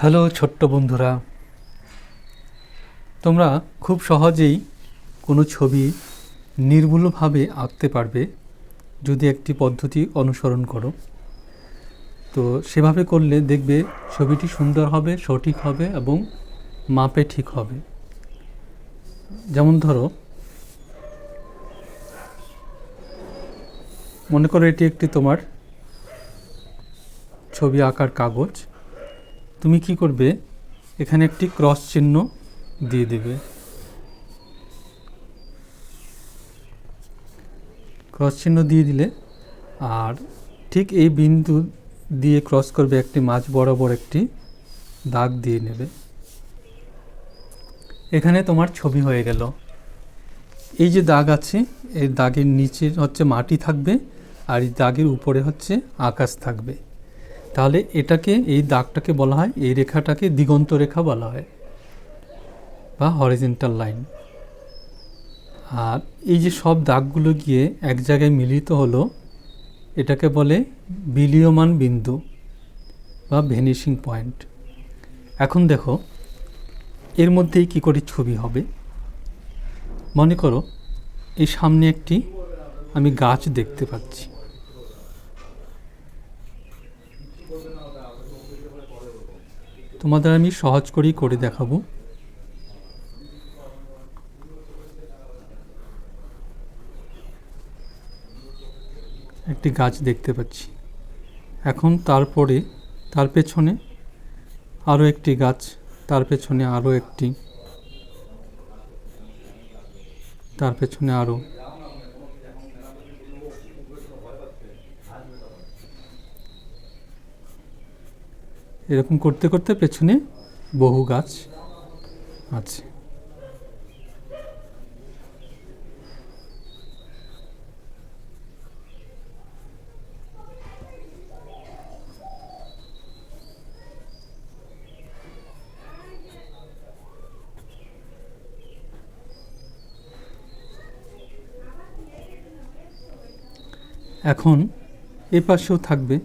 Hello ছোট্ট বন্ধুরা। তোমরা খুব সহজেই কোনো ছবি নির্ভুলভাবে আঁকতে পারবে যদি একটি পদ্ধতি অনুসরণ করো। তো সেভাবে করলে দেখবে ছবিটি সুন্দর হবে, সঠিক হবে এবং মাপে ঠিক হবে। যেমন ধরো, মনে করো এটি একটি তোমার ছবি আঁকার কাগজ। তুমি কি করবে? এখানে একটি ক্রস চিহ্ন দিয়ে দেবে। ক্রস চিহ্ন দিয়ে দিলে আর ঠিক এই বিন্দু দিয়ে ক্রস করবে একটি মাঝ বরাবর একটি দাগ দিয়ে নেবে। এখানে তোমার ছবি হয়ে গেল। এই যে দাগ আছে, এই দাগের নিচে হচ্ছে মাটি থাকবে আর এই দাগের উপরে হচ্ছে আকাশ থাকবে। তাহলে এটাকে, এই দাগটাকে বলা হয়, এই রেখাটাকে দিগন্ত রেখা বলা হয় বা হরিজেন্টাল লাইন আর এই যে সব দাগগুলো গিয়ে এক জায়গায় মিলিত হলো, এটাকে বলে বিলীয়মান বিন্দু বা ভেনিশিং পয়েন্ট এখন দেখো, এর মধ্যেই কি করে ছবি হবে? মনে করো, এই সামনে একটি আমি গাছ দেখতে পাচ্ছি। তোমাদের আমি সহজ করেই করে দেখাবো। একটি গাছ দেখতে পাচ্ছি। এখন তারপরে, তার পেছনে আরও একটি গাছ, তার পেছনে আরও একটি, তার পেছনে আরও এরকম করতে করতে পেছনে বহু গাছ আছে। এখন এ পাশেও থাকবে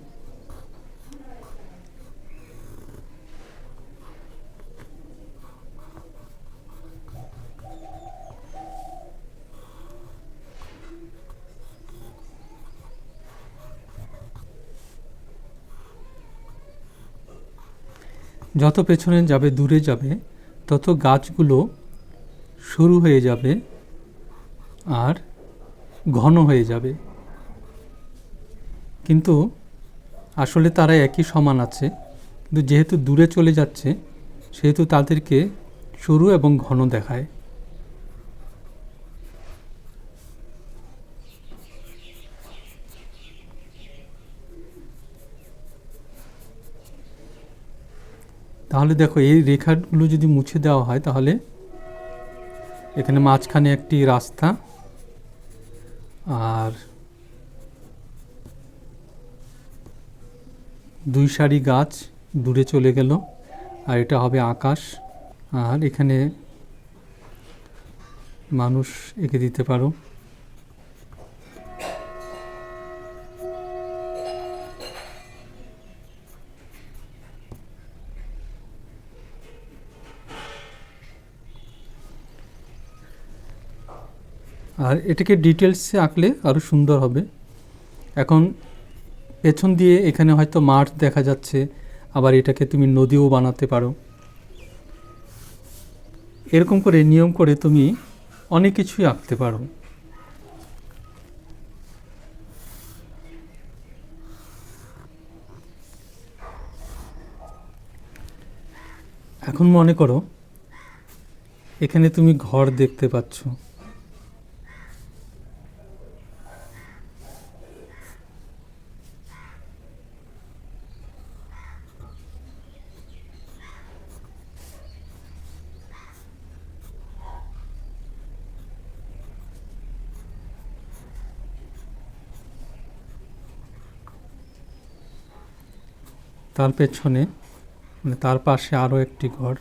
যত পেছনে যাবে, দূরে যাবে, তত গাছগুলো শুরু হয়ে যাবে আর ঘন হয়ে যাবে। কিন্তু আসলে তারা একই সমান আছে। কিন্তু যেহেতু দূরে চলে যাচ্ছে, সেহেতু তাদেরকে সরু এবং ঘন দেখায়। তাহলে দেখো, এই রেখাগুলো যদি মুছে দেওয়া হয় তাহলে এখানে মাঝখানে একটি রাস্তা আর দুই সারি গাছ দূরে চলে গেল আর এটা হবে আকাশ। আর এখানে মানুষ এঁকে দিতে পারো। আর এটাকে ডিটেলসে আঁকলে আরও সুন্দর হবে। এখন পেছন দিয়ে এখানে হয়তো মাঠ দেখা যাচ্ছে, আবার এটাকে তুমি নদীও বানাতে পারো। এরকম করে, নিয়ম করে তুমি অনেক কিছুই আঁকতে পারো। এখন মনে করো, এখানে তুমি ঘর দেখতে পাচ্ছ। তার পেছনে মানে তার পাশে আরও একটি ঘর,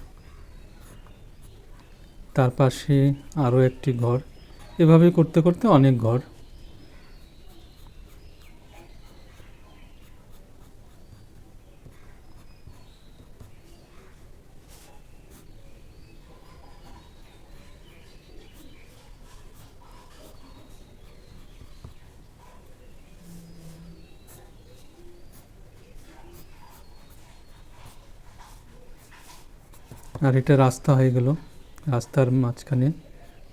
তার পাশে আরও একটি ঘর, এভাবে করতে করতে অনেক ঘর। আর এটা রাস্তা হয়ে গেল। রাস্তার মাঝখানে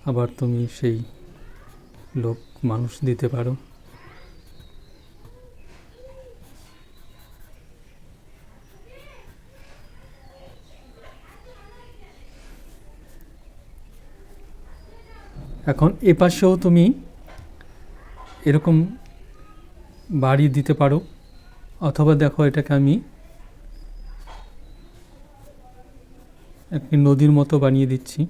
আবার তুমি সেই লোক, মানুষ দিতে পারো। এখন এ পাশেও তুমি এরকম বাড়ি দিতে পারো। অথবা দেখো এটাকে আমি একটি নদীর মতো বানিয়ে দিচ্ছি।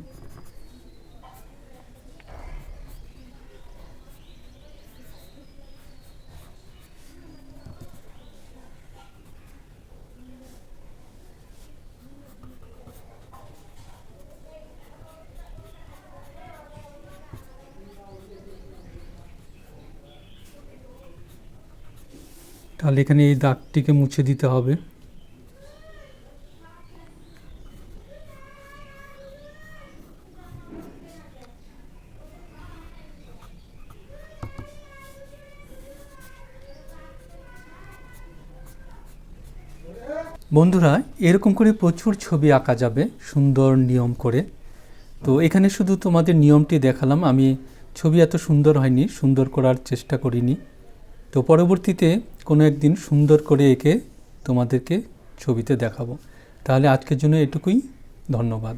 তাহলে এখানে এই দাগটিকে মুছে দিতে হবে। বন্ধুরা, এরকম করে প্রচুর ছবি আঁকা যাবে, সুন্দর নিয়ম করে। তো এখানে শুধু তোমাদের নিয়মটি দেখালাম, আমি ছবি এত সুন্দর হয়নি, সুন্দর করার চেষ্টা করিনি। তো পরবর্তীতে কোনো একদিন সুন্দর করে এঁকে তোমাদেরকে ছবিতে দেখাবো। তাহলে আজকের জন্য এটুকুই, ধন্যবাদ।